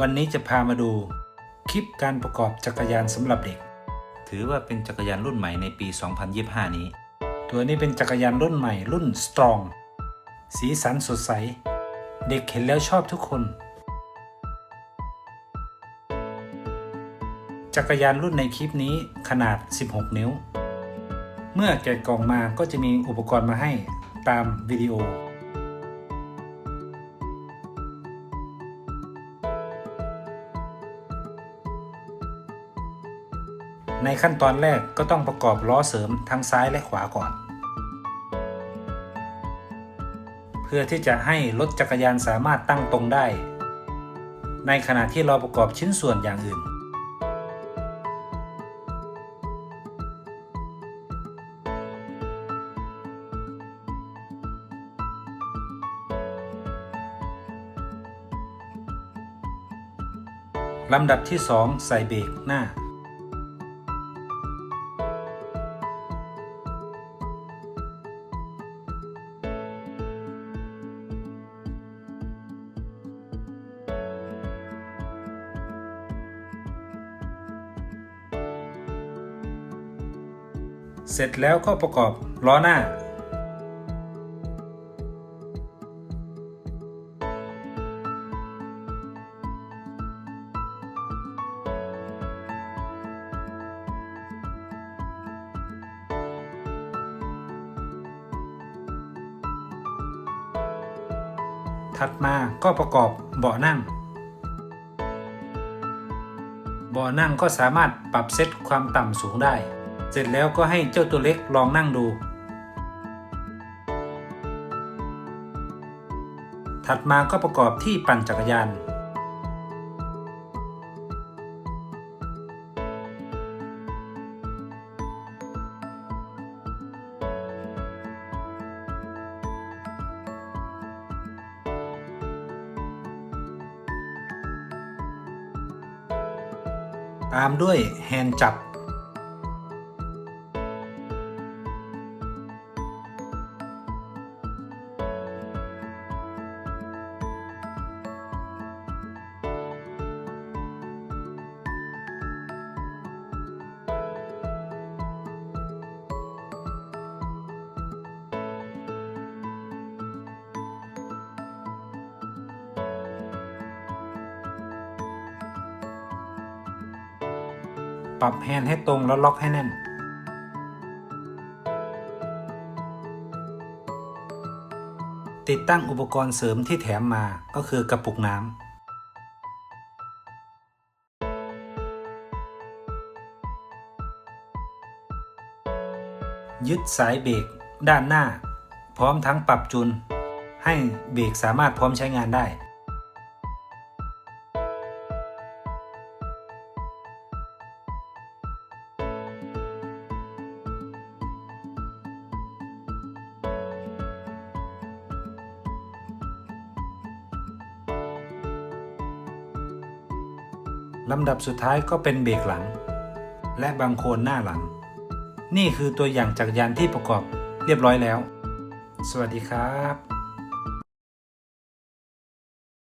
วันนี้จะพามาดู คลิปการประกอบจักรยานสำหรับเด็ก ถือว่าเป็นจักรยานรุ่นใหม่ในปี 2025 นี้ ตัวนี้เป็นจักรยานรุ่นใหม่รุ่น Strong สีสันสดใส เด็กเห็นแล้วชอบทุกคน จักรยานรุ่นในคลิปนี้ขนาด 16 นิ้ว เมื่อแกะกล่องมาก็จะมีอุปกรณ์มาให้ตามวิดีโอ ในขั้นตอนแรกก็ต้องประกอบล้อเสริมทั้งซ้ายและขวาก่อน เพื่อที่จะให้รถจักรยานสามารถตั้งตรงได้ ในขณะที่เราประกอบชิ้นส่วนอย่างอื่นลำดับที่ 2 ใส่เบรกหน้า เสร็จแล้วก็ประกอบล้อหน้า ถัดมาก็ประกอบเบาะนั่งเบาะนั่งก็สามารถปรับเซตความต่ำสูงได้ เสร็จแล้วก็ให้เจ้าตัวเล็กลองนั่งดู ถัดมาก็ประกอบที่ปั่นจักรยาน ตามด้วยแฮนด์จับ ปรับแฮนด์ให้ตรงแล้วล็อกให้แน่น ติดตั้งอุปกรณ์เสริมที่แถมมาก็คือกระปุกน้ำยึดสายเบรกด้านหน้า พร้อมทั้งปรับจูนให้เบรกสามารถพร้อมใช้งานได้ ลำดับสุดท้ายก็เป็นเบรกหลัง และบางโคนหน้าหลัง นี่คือตัวอย่างจักรยานที่ประกอบเรียบร้อยแล้ว สวัสดีครับ